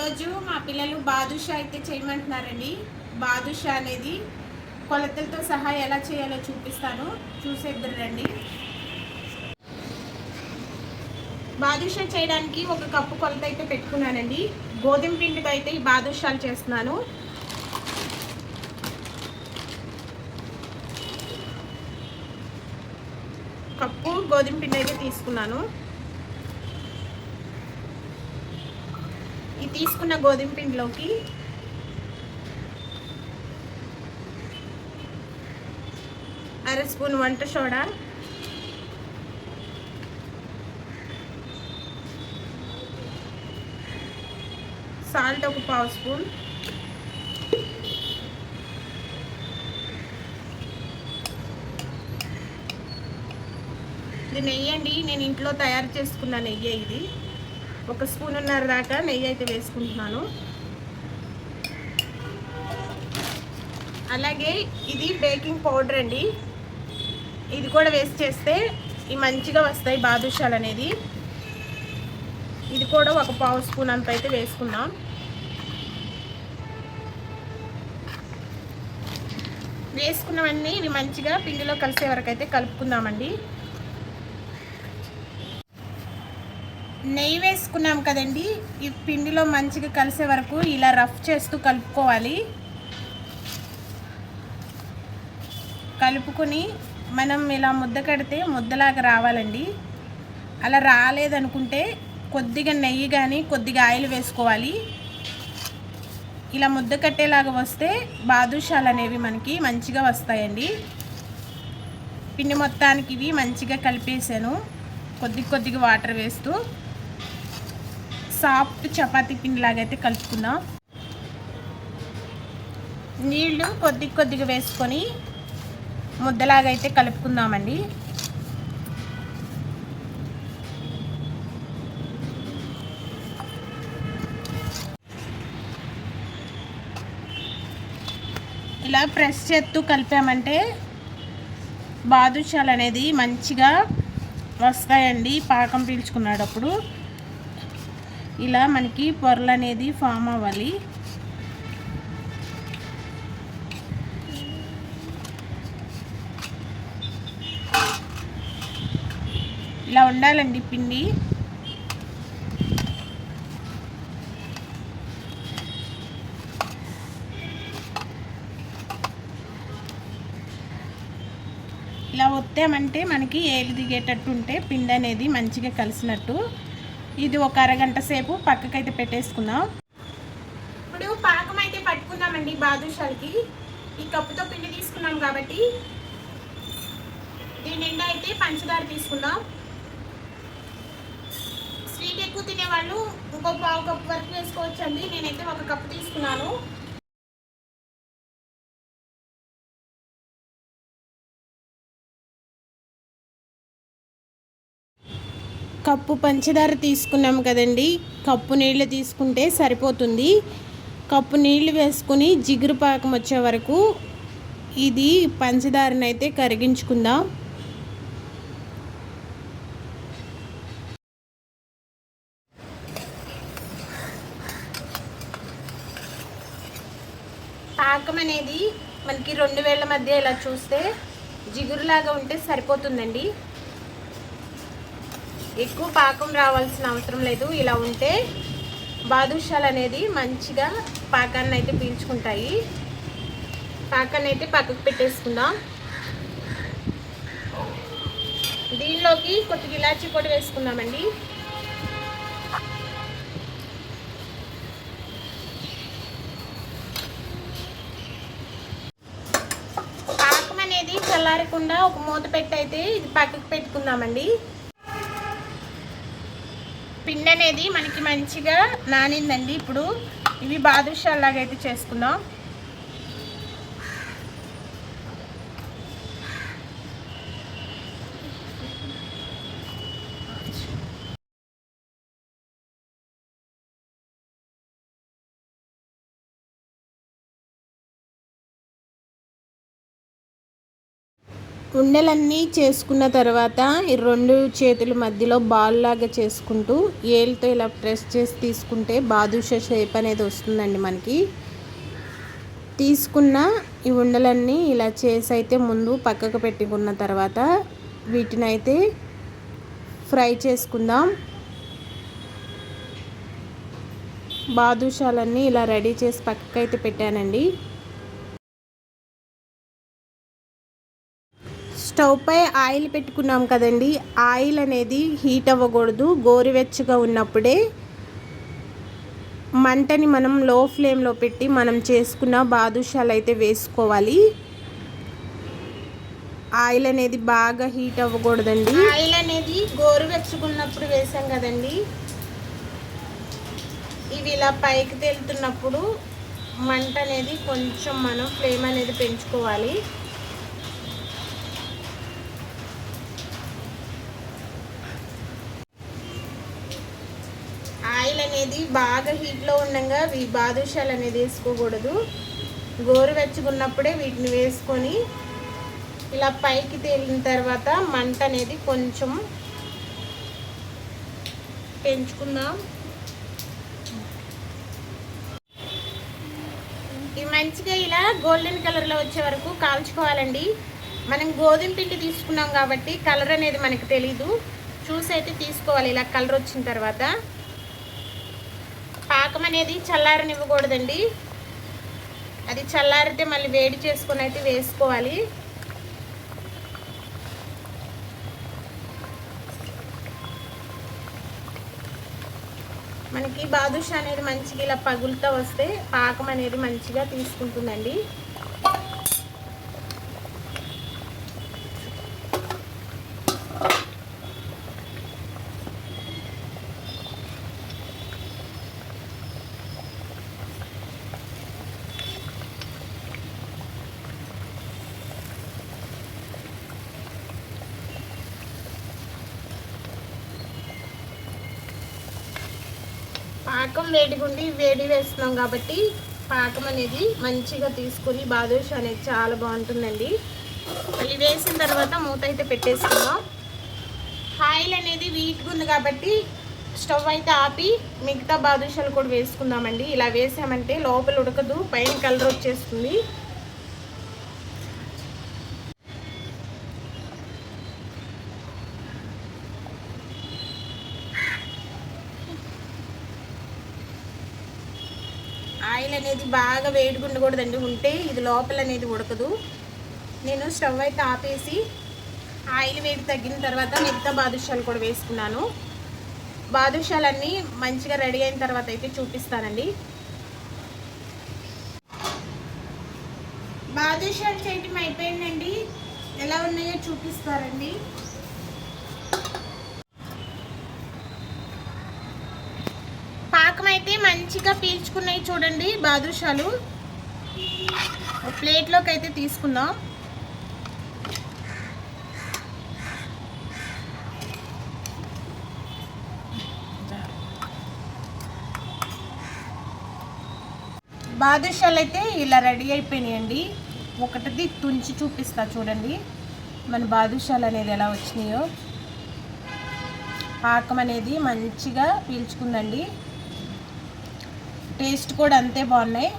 ఈరోజు మా పిల్లలు బాదుషా అయితే చేయమంటున్నారండి. బాదుషా అనేది కొలతలతో సహా ఎలా చేయాలో చూపిస్తాను. చూసేద్దరు రండి. బాదుషా చేయడానికి ఒక కప్పు కొలత అయితే పెట్టుకున్నానండి. గోధుమ పిండితో అయితే ఈ బాదుషాలు చేస్తున్నాను. కప్పు గోధుమ పిండి అయితే తీసుకున్నాను. తీసుకున్న గోధుమ పిండిలోకి అర స్పూన్ వంట సోడా సాల్ట్ ఒక పావు స్పూన్ ఇది నెయ్యి అండి నేను ఇంట్లో తయారు చేసుకున్న నెయ్యి ఇది. ఒక స్పూన్ ఉన్నర దాకా నెయ్యి అయితే వేసుకుంటున్నాను. అలాగే ఇది బేకింగ్ పౌడర్ అండి. ఇది కూడా వేస్ట్ చేస్తే ఈ మంచిగా వస్తాయి బాదుషాలు అనేది. ఇది కూడా ఒక పావు స్పూన్ అంత అయితే వేసుకుందాం. వేసుకున్నవన్నీ ఇవి మంచిగా పిండిలో కలిసే వరకు అయితే కలుపుకుందామండి. నెయ్యి వేసుకున్నాం కదండి. ఈ పిండిలో మంచిగా కలిసే వరకు ఇలా రఫ్ చేస్తూ కలుపుకోవాలి. కలుపుకొని మనం ఇలా ముద్ద కడితే ముద్దలాగా రావాలండి. అలా రాలేదనుకుంటే కొద్దిగా నెయ్యి కానీ కొద్దిగా ఆయిల్ వేసుకోవాలి. ఇలా ముద్ద కట్టేలాగా వస్తే బాదుషాలు అనేవి మనకి మంచిగా వస్తాయండి. పిండి మొత్తానికి ఇవి మంచిగా కలిపేసాను. కొద్ది కొద్దిగా వాటర్ వేస్తూ సాఫ్ట్ చపాతీ పిండి అయితే కలుపుకుందాం. నీళ్ళు కొద్ది కొద్దిగా వేసుకొని ముద్దలాగా అయితే కలుపుకుందామండి. ఇలా ప్రెస్ చేస్తూ కలిపామంటే బాదుషాలు అనేది మంచిగా వస్తాయండి. పాకం పీల్చుకున్నాడప్పుడు. ఇలా మనకి పొరలు అనేది ఫామ్ అవ్వాలి. ఇలా ఉండాలండి పిండి. ఇలా ఒత్తామంటే మనకి ఏలు దిగేటట్టు ఉంటే పిండి అనేది మంచిగా కలిసినట్టు ఇది ఒక అరగంట సేపు పక్కకైతే పెట్టేసుకుందాం. ఇప్పుడు పాకం అయితే పట్టుకున్నామండి బాదుషాలకి ఈ కప్పుతో పిండి తీసుకున్నాం కాబట్టి దీని నిండా అయితే పంచదార తీసుకుందాం. స్వీట్ ఎక్కువ తినేవాళ్ళు ఇంకో పావు కప్పు వరకు వేసుకోవచ్చండి. నేనైతే ఒక కప్పు తీసుకున్నాను. కప్పు పంచదార తీసుకున్నాం కదండి. కప్పు నీళ్ళు తీసుకుంటే సరిపోతుంది. కప్పు నీళ్ళు వేసుకుని జిగురు పాకం వచ్చే వరకు ఇది పంచదారని అయితే కరిగించుకుందాం. పాకం అనేది మనకి రెండు వేల మధ్య ఇలా చూస్తే జిగురులాగా ఉంటే సరిపోతుందండి. ఎక్కువ పాకం రావాల్సిన అవసరం లేదు. ఇలా ఉంటే బాదుషాలు అనేది మంచిగా పాకాన్ని అయితే పీల్చుకుంటాయి. పాకాన్ని అయితే పక్కకు పెట్టేసుకుందాం. దీనిలోకి కొద్దిగా ఇలాచి పొడి వేసుకుందామండి. పాకం అనేది చల్లారకుండా ఒక మూత పెట్టి అయితే ఇది పక్కకు పెట్టుకుందామండి. పిండి అనేది మనకి మంచిగా నానిందండి. ఇప్పుడు ఇవి బాదుషా అయితే చేసుకుందాం. ఉండలన్నీ చేసుకున్న తర్వాత ఈ రెండు చేతుల మధ్యలో బాల్ లాగా చేసుకుంటూ ఏళ్ళతో ఇలా ప్రెస్ చేసి తీసుకుంటే బాదుషా షేప్ అనేది వస్తుందండి మనకి. తీసుకున్న ఈ ఉండలన్నీ ఇలా చేసి అయితే ముందు పక్కకు పెట్టుకున్న తర్వాత వీటిని అయితే ఫ్రై చేసుకుందాం. బాదుషాలన్నీ ఇలా రెడీ చేసి పక్కకైతే పెట్టానండి. స్టవ్ పై ఆయిల్ పెట్టుకున్నాం కదండి. ఆయిల్ అనేది హీట్ అవ్వకూడదు. గోరువెచ్చగా ఉన్నప్పుడే మంటని మనం లో ఫ్లేమ్లో పెట్టి మనం చేసుకున్న బాదుషాలు అయితే వేసుకోవాలి. ఆయిల్ అనేది బాగా హీట్ అవ్వకూడదండి. ఆయిల్ అనేది గోరువెచ్చుకున్నప్పుడు వేసాం కదండి. ఇవి ఇలా పైకి తేలుతున్నప్పుడు మంట అనేది కొంచెం మనం ఫ్లేమ్ అనేది పెంచుకోవాలి ఆయిల్ అనేది బాగా హీట్లో ఉండగా ఈ బాదుషాలు అనేది వేసుకోకూడదు. గోరువెచ్చుకున్నప్పుడే వీటిని వేసుకొని ఇలా పైకి తేలిన తర్వాత మంట అనేది కొంచెం పెంచుకుందాం. ఇవి మంచిగా ఇలా గోల్డెన్ కలర్లో వచ్చే వరకు కాల్చుకోవాలండి. మనం గోధుమ పిండి తీసుకున్నాం కాబట్టి కలర్ అనేది మనకు తెలీదు. చూసి అయితే తీసుకోవాలి ఇలా కలర్ వచ్చిన తర్వాత. పాకం అనేది చల్లారనివ్వకూడదండి. అది చల్లారితే మళ్ళీ వేడి చేసుకుని అయితే వేసుకోవాలి. మనకి బాదుషా అనేది మంచిగా ఇలా పగులుతూ వస్తే పాకం అనేది మంచిగా తీసుకుంటుందండి. పాకం వేడిగుండి వేడి వేస్తున్నాం కాబట్టి పాకం అనేది మంచిగా తీసుకుని బాదుష అనేది చాలా బాగుంటుందండి. మళ్ళీ వేసిన తర్వాత మూత అయితే పెట్టేసుకుందాం. ఆయిల్ అనేది వీట్గా ఉంది కాబట్టి స్టవ్ అయితే ఆపి మిగతా బాదుషాలు కూడా వేసుకుందామండి. ఇలా వేసామంటే లోపల ఉడకదు పైన కలర్ వచ్చేస్తుంది. ఆయిల్ అనేది బాగా వేడిగా ఉండకూడదండి ఉంటే ఇది లోపల అనేది ఉడకదు. నేను స్టవ్ అయితే ఆపేసి ఆయిల్ వేడి తగ్గిన తర్వాత మిగతా బాదుషాలు కూడా వేసుకున్నాను. బాదుషాలన్నీ మంచిగా రెడీ అయిన తర్వాత అయితే చూపిస్తానండి. బాదుషాలు చేయటం అయిపోయిందండి. ఎలా ఉన్నాయో చూపిస్తారండి పాకం అయితే మంచిగా పీల్చుకున్నాయి చూడండి బాదుషాలు. ప్లేట్లోకి అయితే తీసుకుందాం. బాదుషాలు అయితే ఇలా రెడీ అయిపోయినాయండి. ఒకటిది తుంచి చూపిస్తా చూడండి. మన బాదుషాలు అనేది ఎలా వచ్చినాయో. పాకం అనేది మంచిగా పీల్చుకుందండి. టేస్ట్ కూడా అంతే బాగున్నాయి.